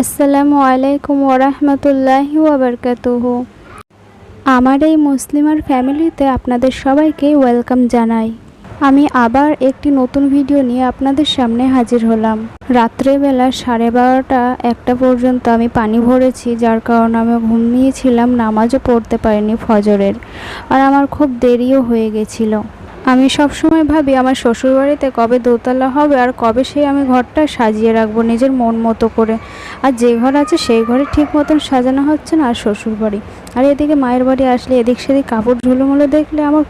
আসসালামু আলাইকুম ওরহমতুল্লাহি ওবরকাতুহ আমার এই মুসলিমার ফ্যামিলিতে আপনাদের সবাইকে ওয়েলকাম জানাই। আমি আবার একটি নতুন ভিডিও নিয়ে আপনাদের সামনে হাজির হলাম। রাত্রেবেলা সাড়ে বারোটা একটা পর্যন্ত আমি পানি ভরেছি, যার কারণে আমি ঘুমিয়েছিলাম, নামাজও পড়তে পারিনি ফজরের। আর আমার খুব দেরিও হয়ে গেছিল। আমি সবসময় ভাবি, আমার শ্বশুরবাড়িতে কবে দোতলা হবে আর কবে সেই আমি ঘরটা সাজিয়ে রাখব নিজের মন মতো করে। আর যে ঘর আছে সেই ঘরে ঠিক মতন সাজানো হচ্ছে না আর শ্বশুরবাড়ি। আর এদিকে মায়ের বাড়ি আসলে এদিক সেদিক কাপড় ঝুলোমুলো দেখলে আমার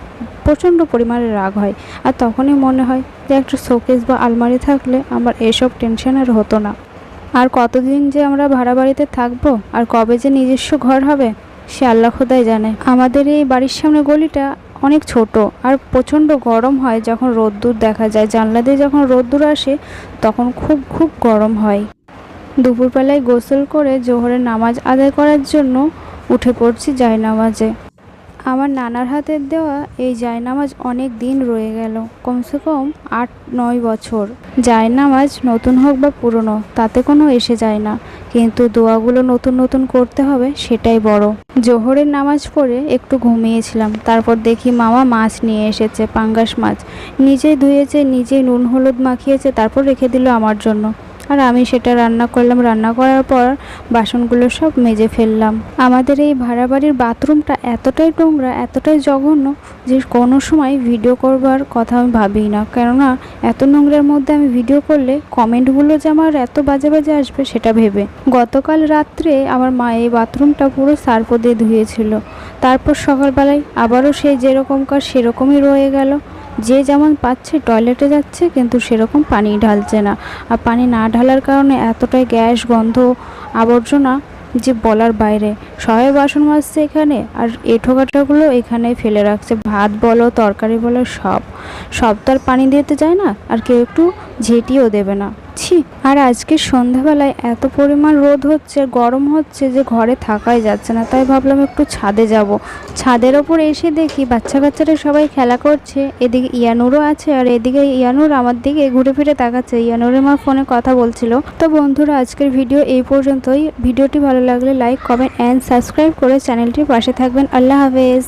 প্রচণ্ড পরিমাণে রাগ হয়। আর তখনই মনে হয় যে একটা শোকেস বা আলমারি থাকলে আমার এসব টেনশন আর হতো না। আর কতদিন যে আমরা ভাড়া বাড়িতে থাকব আর কবে যে নিজস্ব ঘর হবে, সে আল্লাহ খোদাই জানে। আমাদের এই বাড়ির সামনে গলিটা অনেক ছোট আর প্রচণ্ড গরম হয় যখন রোদ্দুর দেখা যায়। জানলা দিয়ে যখন রোদ্দুর আসে, তখন খুব খুব গরম হয়। দুপুরবেলায় গোসল করে জোহরের নামাজ আদায় করার জন্য উঠে পড়ছি জায়নামাজে। আমার নানার হাতের দেওয়া এই জায়নামাজ অনেক দিন রয়ে গেল, কমসে কম আট, নয় বছর। জায়নামাজ নতুন হোক বা পুরনো, তাতে কোনো এসে যায় না, কিন্তু দোয়াগুলো নতুন নতুন করতে হবে সেটাই বড়। জোহরের নামাজ পড়ে একটু ঘুমিয়েছিলাম, তারপর দেখি মামা মাছ নিয়ে এসেছে, পাঙ্গাস মাছ। নিজেই ধুয়েছে, নিজেই নুন হলুদ মাখিয়েছে, তারপর রেখে দিল আমার জন্য। আর আমি সেটা রান্না করলাম। রান্না করার পর বাসনগুলো সব মেজে ফেললাম। আমাদের এই ভাড়া বাড়ির বাথরুমটা এতটাই নোংরা, এতটাই জঘন্য যে কোনো সময় ভিডিও করবার কথা আমি ভাবি না। কেননা এত নোংরার মধ্যে আমি ভিডিও করলে কমেন্টগুলো যে আমার এত বাজে বাজে আসবে সেটা ভেবে। গতকাল রাত্রে আমার মা এই বাথরুমটা পুরো সার্ফ দিয়ে ধুয়েছিল। তারপর সকালবেলায় আবারও সেই যেরকমকার সেরকমই রয়ে গেল। যে যেমন পাচ্ছে টয়লেটে যাচ্ছে, কিন্তু সেরকম পানি ঢালছে না। আর পানি না ঢালার কারণে এতটাই গ্যাস, গন্ধ, আবর্জনা যে বলার বাইরে। সবাই বাসন মাজছে এখানে, আর এঁঠো কাটাগুলো এখানে ফেলে রাখছে। ভাত বলো, তরকারি বলো, সব। সব তো আর পানি দিতে যায় না, আর কেউ একটু ঝেঁটিও দেবে না। ছি, আর আজকে সন্ধ্যাবেলায় এত পরিমাণ রোদ হচ্ছে গরম হচ্ছে যে ঘরে থাকাই যাচ্ছে না। তাই ভাবলাম একটু ছাদে যাব। ছাদের ওপর এসে দেখি বাচ্চা কাচ্চারা সবাই খেলা করছে। এদিকে ইয়ানুরও আছে আর এদিকে ইয়ানুর আমার দিকে ঘুরে ফিরে তাকাচ্ছে। ইয়ানুরের মা ফোনে কথা বলছিল। তো বন্ধুরা, আজকের ভিডিও এই পর্যন্তই। ভিডিওটি ভালো লাগলে লাইক, কমেন্ট অ্যান্ড সাবস্ক্রাইব করে চ্যানেলটির পাশে থাকবেন। আল্লাহ হাফেজ।